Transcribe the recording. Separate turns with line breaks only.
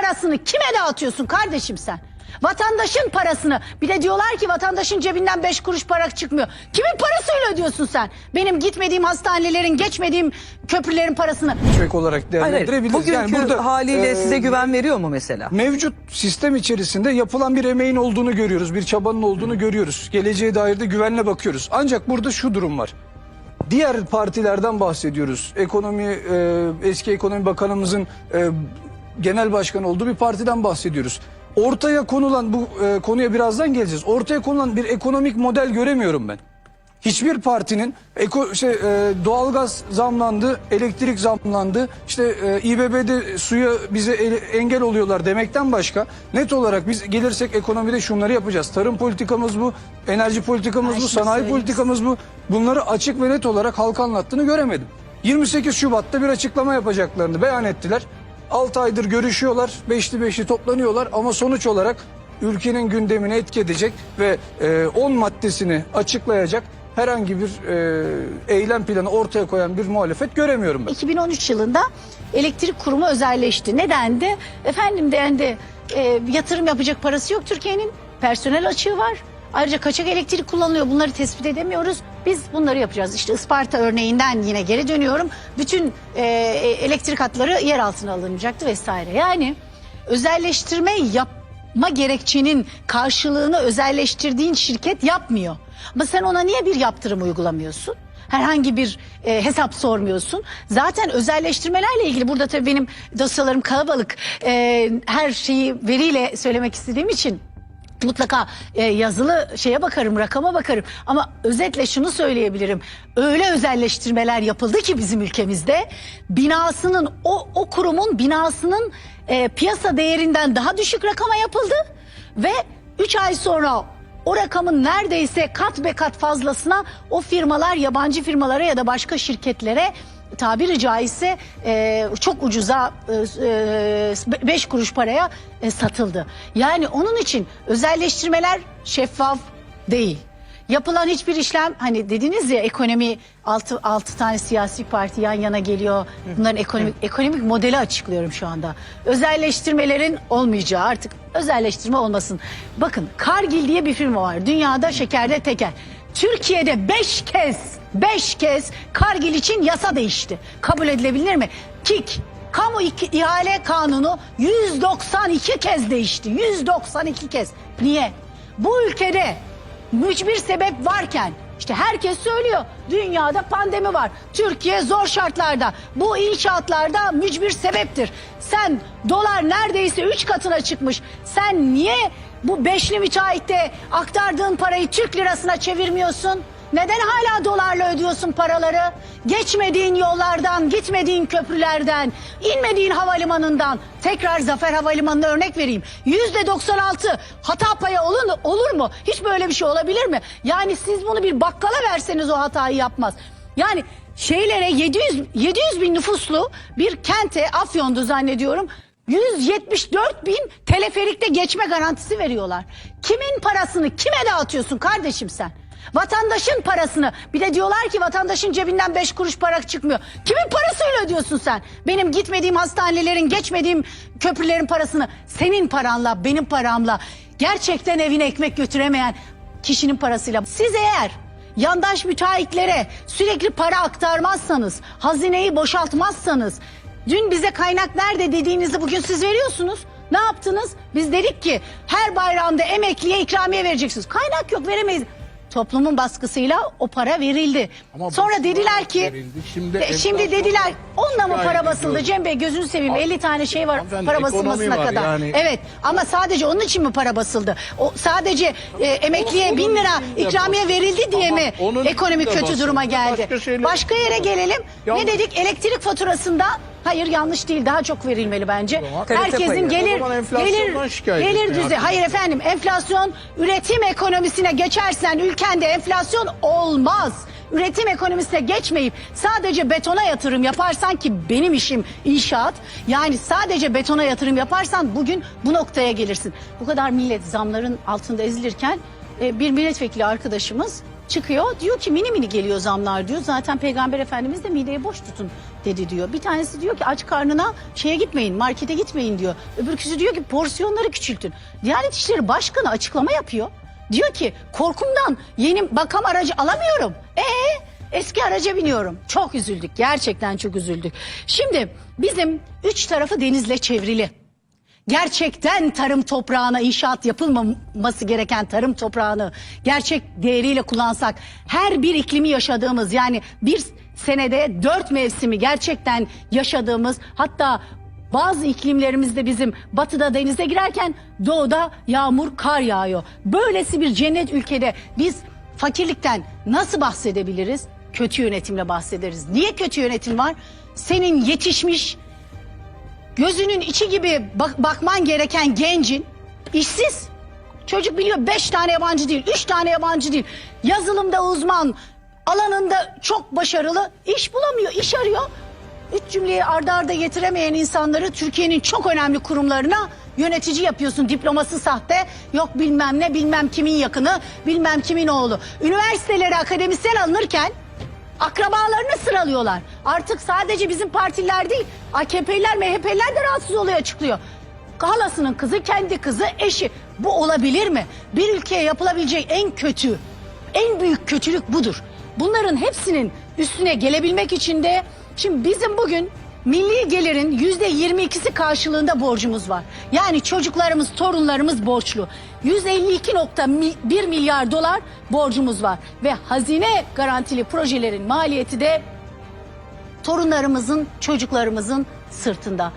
parasını kime dağıtıyorsun kardeşim sen? Vatandaşın parasını bir de diyorlar ki vatandaşın cebinden beş kuruş para çıkmıyor. Kimin parasıyla ödüyorsun sen? Benim gitmediğim hastanelerin, geçmediğim köprülerin parasını.
Tüfek olarak değerlendirebiliriz.
Bugünkü
Yani burada
haliyle
e,
size güven veriyor mu mesela?
Mevcut sistem içerisinde yapılan bir emeğin olduğunu görüyoruz. Bir çabanın olduğunu görüyoruz. Geleceğe dair de güvenle bakıyoruz. Ancak burada şu durum var. Diğer partilerden bahsediyoruz. Ekonomi e, eski ekonomi bakanımızın e, genel başkan olduğu bir partiden bahsediyoruz. Ortaya konulan bu e, konuya birazdan geleceğiz. Ortaya konulan bir ekonomik model göremiyorum ben. Hiçbir partinin eko, şey, e, doğalgaz zamlandı, elektrik zamlandı, işte e, İBB'de suya bize el- engel oluyorlar demekten başka net olarak biz gelirsek ekonomide şunları yapacağız. Tarım politikamız bu, enerji politikamız
Ay
bu, sanayi
söyleyeyim.
politikamız bu. Bunları açık ve net olarak halka anlattığını göremedim. 28 Şubat'ta bir açıklama yapacaklarını beyan ettiler. 6 aydır görüşüyorlar, beşli beşli toplanıyorlar ama sonuç olarak ülkenin gündemini etki edecek ve e, 10 maddesini açıklayacak herhangi bir e, eylem planı ortaya koyan bir muhalefet göremiyorum ben.
2013 yılında elektrik kurumu özelleşti. Neden de? Efendim dendi e, yatırım yapacak parası yok Türkiye'nin. Personel açığı var. Ayrıca kaçak elektrik kullanılıyor. Bunları tespit edemiyoruz. Biz bunları yapacağız. İşte Isparta örneğinden yine geri dönüyorum. Bütün e, elektrik hatları yer altına alınacaktı vesaire. Yani özelleştirme yapma gerekçenin karşılığını özelleştirdiğin şirket yapmıyor. Ama sen ona niye bir yaptırım uygulamıyorsun? herhangi bir e, hesap sormuyorsun. Zaten özelleştirmelerle ilgili burada tabii benim dosyalarım kalabalık. E, her şeyi veriyle söylemek istediğim için mutlaka e, yazılı şeye bakarım, rakama bakarım. Ama özetle şunu söyleyebilirim. Öyle özelleştirmeler yapıldı ki bizim ülkemizde binasının o o kurumun binasının e, piyasa değerinden daha düşük rakama yapıldı ve 3 ay sonra o rakamın neredeyse kat be kat fazlasına o firmalar yabancı firmalara ya da başka şirketlere tabiri caizse e, çok ucuza 5 kuruş paraya e, satıldı. Yani onun için özelleştirmeler şeffaf değil. Yapılan hiçbir işlem hani dediniz ya ekonomi altı, altı tane siyasi parti yan yana geliyor. Bunların ekonomik ekonomik modeli açıklıyorum şu anda. Özelleştirmelerin olmayacağı artık özelleştirme olmasın. Bakın Cargill diye bir firma var. Dünyada şekerde teker. Türkiye'de beş kez beş kez Cargill için yasa değişti. Kabul edilebilir mi? KİK Kamu ihale kanunu 192 kez değişti. 192 kez. Niye? Bu ülkede mücbir sebep varken işte herkes söylüyor dünyada pandemi var. Türkiye zor şartlarda. Bu inşaatlarda mücbir sebeptir. Sen dolar neredeyse 3 katına çıkmış. Sen niye bu beşli müteahhitte aktardığın parayı Türk lirasına çevirmiyorsun? Neden hala dolarla ödüyorsun paraları? Geçmediğin yollardan, gitmediğin köprülerden, inmediğin havalimanından. Tekrar Zafer Havalimanı'na örnek vereyim. Yüzde 96 hata payı olur, olur mu? Hiç böyle bir şey olabilir mi? Yani siz bunu bir bakkala verseniz o hatayı yapmaz. Yani şeylere 700, 700 bin nüfuslu bir kente Afyon'du zannediyorum. 174 bin teleferikte geçme garantisi veriyorlar. Kimin parasını kime dağıtıyorsun kardeşim sen? Vatandaşın parasını bir de diyorlar ki vatandaşın cebinden 5 kuruş para çıkmıyor. Kimin parasıyla ödüyorsun sen? Benim gitmediğim hastanelerin, geçmediğim köprülerin parasını senin paranla, benim paramla gerçekten evine ekmek götüremeyen kişinin parasıyla. Siz eğer yandaş müteahhitlere sürekli para aktarmazsanız, hazineyi boşaltmazsanız, dün bize kaynak nerede dediğinizi bugün siz veriyorsunuz. Ne yaptınız? Biz dedik ki her bayramda emekliye ikramiye vereceksiniz. Kaynak yok veremeyiz. Toplumun baskısıyla o para verildi.
Ama
Sonra dediler ki
verildi. Şimdi
de- şimdi dediler onunla mı para basıldı. Cem Bey gözünü seveyim 50 tane şey var
Hanımefendi,
para
ekonomi
basılmasına
var
kadar.
yani.
Evet ama sadece onun için mi para basıldı? O sadece e, emekliye
Onun
bin lira
için de
ikramiye
basıldı.
verildi diye
Tamam,
mi
onun için de
kötü
basıldı.
duruma geldi?
Başka şeyler-
Başka yere gelelim.
Yanlış.
Ne dedik? Elektrik faturasında hayır yanlış değil daha çok verilmeli bence.
Zaman
Herkesin gelir gelir gelir düzey. Hayır efendim enflasyon üretim ekonomisine geçersen ülkende enflasyon olmaz. Üretim ekonomisine geçmeyip sadece betona yatırım yaparsan ki benim işim inşaat. Yani sadece betona yatırım yaparsan bugün bu noktaya gelirsin. Bu kadar millet zamların altında ezilirken e, bir milletvekili arkadaşımız çıkıyor diyor ki mini mini geliyor zamlar diyor. Zaten Peygamber Efendimiz de mideyi boş tutun dedi diyor. Bir tanesi diyor ki aç karnına şeye gitmeyin markete gitmeyin diyor. Öbürküsü diyor ki porsiyonları küçültün. Diyanet İşleri Başkanı açıklama yapıyor. Diyor ki korkumdan yeni bakam aracı alamıyorum. Ee eski araca biniyorum. Çok üzüldük gerçekten çok üzüldük. Şimdi bizim üç tarafı denizle çevrili gerçekten tarım toprağına inşaat yapılmaması gereken tarım toprağını gerçek değeriyle kullansak her bir iklimi yaşadığımız yani bir senede dört mevsimi gerçekten yaşadığımız hatta bazı iklimlerimizde bizim batıda denize girerken doğuda yağmur kar yağıyor. Böylesi bir cennet ülkede biz fakirlikten nasıl bahsedebiliriz? Kötü yönetimle bahsederiz. Niye kötü yönetim var? Senin yetişmiş gözünün içi gibi bak- bakman gereken gencin işsiz. Çocuk biliyor beş tane yabancı değil, üç tane yabancı değil. Yazılımda uzman, alanında çok başarılı, iş bulamıyor, iş arıyor. Üç cümleyi arda arda getiremeyen insanları Türkiye'nin çok önemli kurumlarına yönetici yapıyorsun. Diploması sahte, yok bilmem ne, bilmem kimin yakını, bilmem kimin oğlu. Üniversitelere akademisyen alınırken Akrabalarını sıralıyorlar. Artık sadece bizim partiler değil, AKP'liler, MHP'liler de rahatsız oluyor açıklıyor. Halasının kızı, kendi kızı, eşi. Bu olabilir mi? Bir ülkeye yapılabilecek en kötü, en büyük kötülük budur. Bunların hepsinin üstüne gelebilmek için de şimdi bizim bugün milli gelirin yüzde 22'si karşılığında borcumuz var. Yani çocuklarımız, torunlarımız borçlu. 152.1 milyar dolar borcumuz var ve hazine garantili projelerin maliyeti de torunlarımızın, çocuklarımızın sırtında.